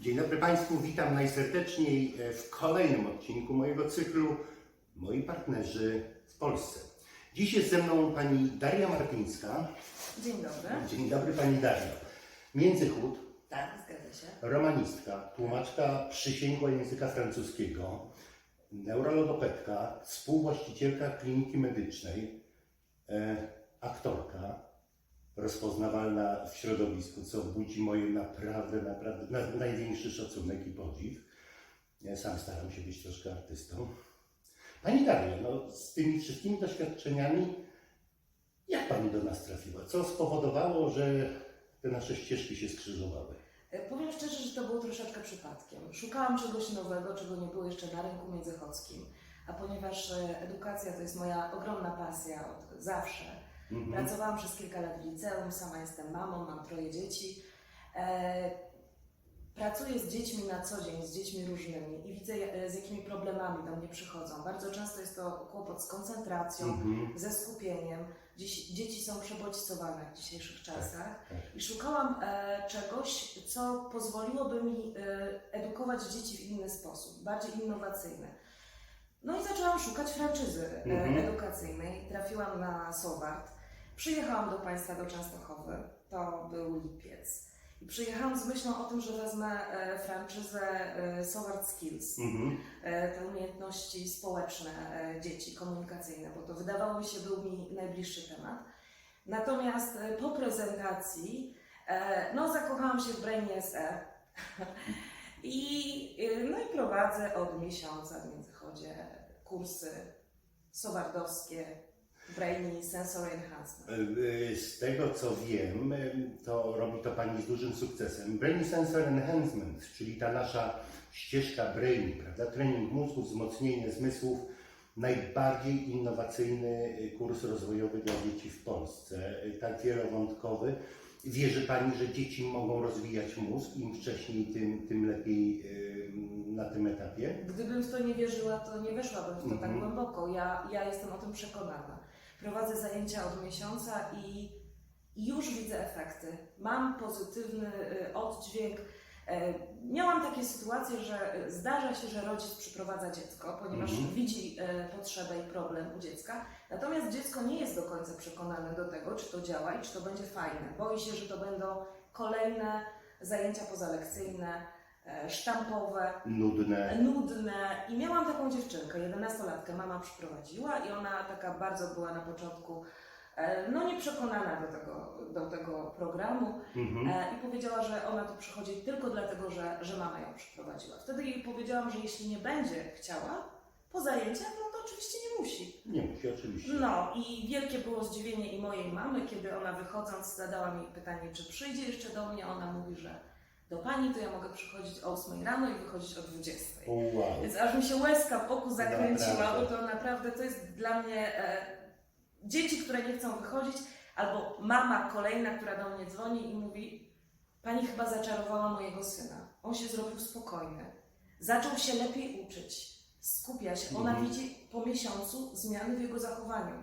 Dzień dobry Państwu, witam najserdeczniej e, w kolejnym odcinku mojego cyklu Moi partnerzy w Polsce. Dziś jest ze mną pani Daria Martyńska. Dzień dobry. Dzień dobry Pani Dario. Międzychód, Tak, zgadza się. romanistka, tłumaczka przysięgła języka francuskiego, neurologopedka, współwłaścicielka kliniki medycznej, e, aktorka, rozpoznawalna w środowisku, co budzi moje naprawdę, naprawdę na, największy szacunek i podziw. Ja sam staram się być troszkę artystą. Pani Daria, no, z tymi wszystkimi doświadczeniami, jak Pani do nas trafiła? Co spowodowało, że te nasze ścieżki się skrzyżowały? E, Powiem szczerze, że to było troszeczkę przypadkiem. Szukałam czegoś nowego, czego nie było jeszcze na rynku międzychodzkim. A ponieważ e, edukacja to jest moja ogromna pasja od zawsze, Mhm. pracowałam przez kilka lat w liceum, sama jestem mamą, mam troje dzieci. E, pracuję z dziećmi na co dzień, z dziećmi różnymi i widzę, e, z jakimi problemami do mnie przychodzą. Bardzo często jest to kłopot z koncentracją, Mhm. ze skupieniem. Dziś, dzieci są przebodźcowane w dzisiejszych czasach tak. i szukałam e, czegoś, co pozwoliłoby mi e, edukować dzieci w inny sposób, bardziej innowacyjny. No i zaczęłam szukać franczyzy e, Mhm. edukacyjnej. Trafiłam na Sowart. Przyjechałam do Państwa do Częstochowy. To był lipiec. I przyjechałam z myślą o tym, że wezmę e, franczyzę e, Skills Mhm. e, te umiejętności społeczne e, dzieci, komunikacyjne, bo to wydawało mi się był mi najbliższy temat. Natomiast e, po prezentacji, e, no zakochałam się w Brainie SE i, e, no i prowadzę od miesiąca w Międzychodzie kursy sowardowskie Brainy Sensory Enhancement. E, Z tego co wiem, e, to robi to Pani z dużym sukcesem. Brain Sensor Enhancement, czyli ta nasza ścieżka Brain, prawda? Trening mózgu, wzmocnienie zmysłów. Najbardziej innowacyjny kurs rozwojowy dla dzieci w Polsce, e, tak wielowątkowy. Wierzy Pani, że dzieci mogą rozwijać mózg, im wcześniej, tym, tym lepiej na tym etapie? Gdybym w to nie wierzyła, to nie weszłabym w to tak Mhm. głęboko. Ja, ja jestem o tym przekonana. Prowadzę zajęcia od miesiąca i już widzę efekty. Mam pozytywny y, oddźwięk. E, Miałam takie sytuacje, że e, zdarza się, że rodzic przyprowadza dziecko, ponieważ Mhm. widzi e, potrzebę i problem u dziecka. Natomiast dziecko nie jest do końca przekonane do tego, czy to działa i czy to będzie fajne. Boi się, że to będą kolejne zajęcia pozalekcyjne, sztampowe, Nudne. nudne. I miałam taką dziewczynkę, 11-latkę, mama przyprowadziła i ona taka bardzo była na początku e, no nieprzekonana do tego, do tego programu Mhm. e, i powiedziała, że ona tu przychodzi tylko dlatego, że, że mama ją przyprowadziła. Wtedy jej powiedziałam, że jeśli nie będzie chciała po zajęciach, no to oczywiście nie musi. Nie musi, oczywiście. No i wielkie było zdziwienie i mojej mamy, kiedy ona wychodząc zadała mi pytanie, czy przyjdzie jeszcze do mnie. Ona mówi, że do pani to ja mogę przychodzić o 8 rano i wychodzić o 20. O, wow. Więc aż mi się łezka w oku zakręciła, Naprawdę. bo to naprawdę to jest dla mnie e, dzieci, które nie chcą wychodzić, albo mama kolejna, która do mnie dzwoni i mówi: Pani chyba zaczarowała mojego syna. On się zrobił spokojny. Zaczął się lepiej uczyć. Skupia się. Ona Mhm. widzi po miesiącu zmiany w jego zachowaniu.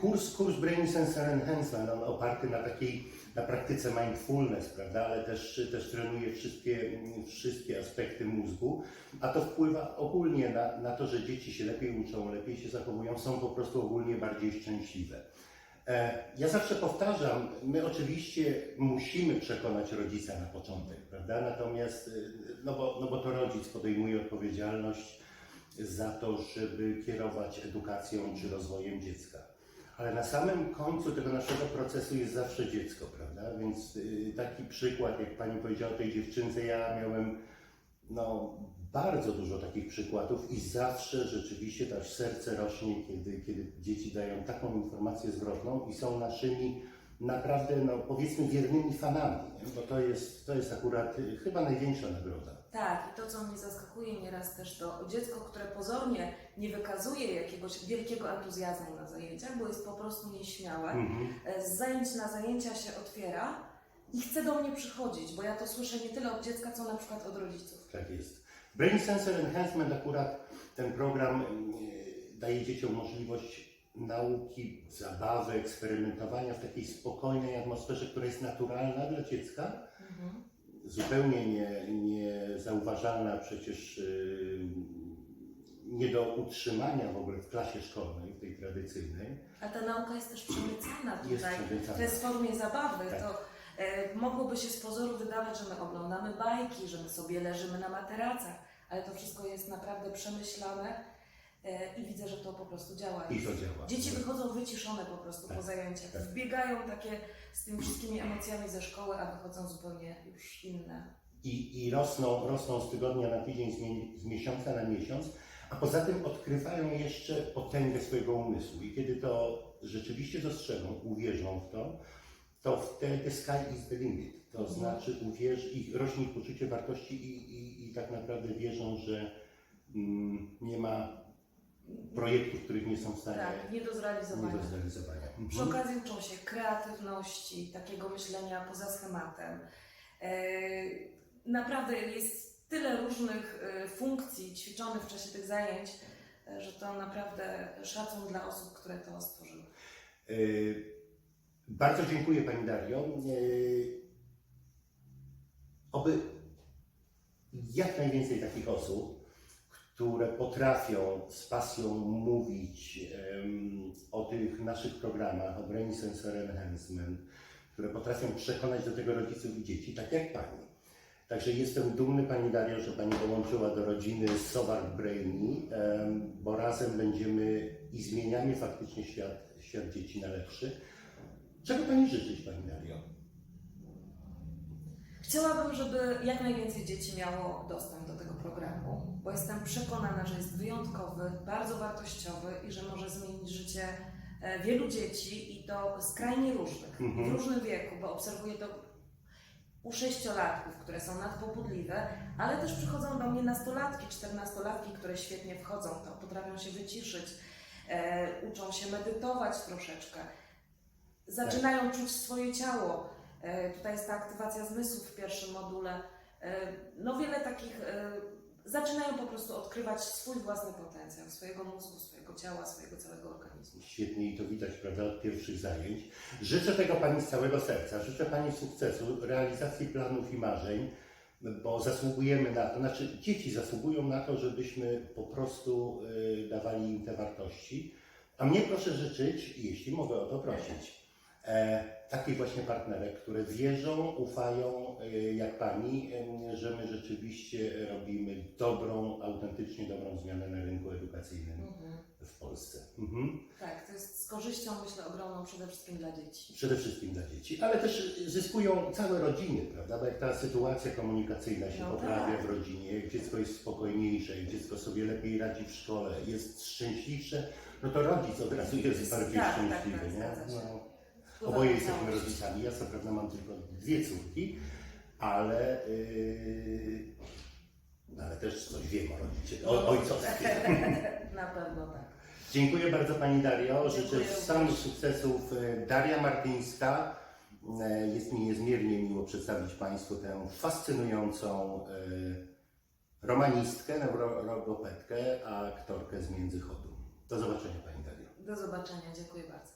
Kurs, kurs Brain Sensor Enhancement, on oparty na takiej, na praktyce mindfulness, prawda, ale też, też trenuje wszystkie, wszystkie aspekty mózgu, a to wpływa ogólnie na, na to, że dzieci się lepiej uczą, lepiej się zachowują, są po prostu ogólnie bardziej szczęśliwe. E, Ja zawsze powtarzam, my oczywiście musimy przekonać rodzica na początek, prawda? Natomiast, no bo, no bo to rodzic podejmuje odpowiedzialność za to, żeby kierować edukacją czy rozwojem dziecka. Ale na samym końcu tego naszego procesu jest zawsze dziecko, prawda? Więc y, taki przykład, jak Pani powiedziała o tej dziewczynce, ja miałem no, bardzo dużo takich przykładów i zawsze rzeczywiście też serce rośnie, kiedy, kiedy dzieci dają taką informację zwrotną i są naszymi naprawdę, no, powiedzmy, wiernymi fanami, nie? bo to jest, to jest akurat y, chyba największa nagroda. Tak, i to, co mnie zaskakuje nieraz też, to dziecko, które pozornie nie wykazuje jakiegoś wielkiego entuzjazmu na zajęciach, bo jest po prostu nieśmiałe, Mhm. E, z zajęć na zajęcia się otwiera i chce do mnie przychodzić, bo ja to słyszę nie tyle od dziecka, co na przykład od rodziców. Tak jest. Brain Sensor Enhancement akurat ten program e, daje dzieciom możliwość nauki, zabawy, eksperymentowania w takiej spokojnej atmosferze, która jest naturalna dla dziecka. Mhm. Zupełnie nie, niezauważalna, przecież y, nie do utrzymania w ogóle w klasie szkolnej, w tej tradycyjnej, A ta nauka jest też przemycana jest tutaj. przewiecana. To jest w formie zabawy. Tak. To e, mogłoby się z pozoru wydawać, że my oglądamy bajki, że my sobie leżymy na materacach, ale to wszystko jest naprawdę przemyślane e, i widzę, że to po prostu działa. I to działa. Dzieci wychodzą wyciszone po prostu Tak, po zajęciach. tak. Wbiegają takie z tymi wszystkimi emocjami ze szkoły, a wychodzą zupełnie już inne. I, i rosną, rosną z tygodnia na tydzień, z, z miesiąca na miesiąc, a poza tym odkrywają jeszcze potęgę swojego umysłu. I kiedy to rzeczywiście dostrzegą, uwierzą w to, to wtedy sky is the limit. To Mhm. znaczy uwierz, ich, rośnie poczucie wartości i, i, i tak naprawdę wierzą, że mm, nie ma projektów, których nie są w stanie Tak, nie do nie zrealizowania. do zrealizowania. Przy Mhm. okazji uczą się kreatywności, takiego myślenia poza schematem. E, Naprawdę jest tyle różnych e, funkcji ćwiczonych w czasie tych zajęć, e, że to naprawdę szacun dla osób, które to stworzyły. Bardzo dziękuję Pani Dario. Yy, Oby jak najwięcej takich osób, które potrafią z pasją mówić em, o tych naszych programach, o Brain Sensor Enhancement, które potrafią przekonać do tego rodziców i dzieci, tak jak Pani. Także jestem dumny Pani Dario, że Pani dołączyła do rodziny Sowar Brainy, em, bo razem będziemy i zmieniamy faktycznie świat, świat dzieci na lepszy. Czego Pani życzyć, Pani Dario? Chciałabym, żeby jak najwięcej dzieci miało dostęp do tego programu, bo jestem przekonana, że jest wyjątkowy, bardzo wartościowy i że może zmienić życie e, wielu dzieci i to skrajnie różnych, Mhm. w różnym wieku, bo obserwuję to u sześciolatków, które są nadpobudliwe, ale też przychodzą do mnie nastolatki, czternastolatki, które świetnie wchodzą, to potrafią się wyciszyć, e, uczą się medytować troszeczkę, zaczynają czuć swoje ciało. E, tutaj jest ta aktywacja zmysłów w pierwszym module. E, no wiele takich, e, zaczynają po prostu odkrywać swój własny potencjał, swojego mózgu, swojego ciała, swojego całego organizmu. Świetnie i to widać, prawda, od pierwszych zajęć. Życzę tego Pani z całego serca. Życzę Pani sukcesu, realizacji planów i marzeń, bo zasługujemy na to, znaczy dzieci zasługują na to, żebyśmy po prostu y, dawali im te wartości. A mnie proszę życzyć, jeśli mogę o to prosić, takich właśnie partnerek, które wierzą, ufają, e, jak Pani, że my rzeczywiście robimy dobrą, autentycznie dobrą zmianę na rynku edukacyjnym Mhm. w Polsce. Mhm. Tak, to jest z korzyścią, myślę, ogromną przede wszystkim dla dzieci. Przede wszystkim dla dzieci, ale też zyskują całe rodziny, prawda? Bo jak ta sytuacja komunikacyjna się No poprawia tak. w rodzinie, jak dziecko jest spokojniejsze, jak dziecko sobie lepiej radzi w szkole, jest szczęśliwsze, no to rodzic od razu jest bardziej Tak, tak, szczęśliwy, tak, nie? No, Wpływa oboje jesteśmy rodzicami. Ja co prawda mam tylko dwie córki, ale, yy, ale też coś wiem o rodzicie, o ojcostwie. Na pewno tak. Dziękuję bardzo Pani Dario. Życzę Dziękuję samych sukcesów. E, Daria Martyńska. E, Jest mi niezmiernie miło przedstawić Państwu tę fascynującą e, romanistkę, neurologopedkę, a aktorkę z Międzychodu. Do zobaczenia Pani Dario. Do zobaczenia, dziękuję bardzo.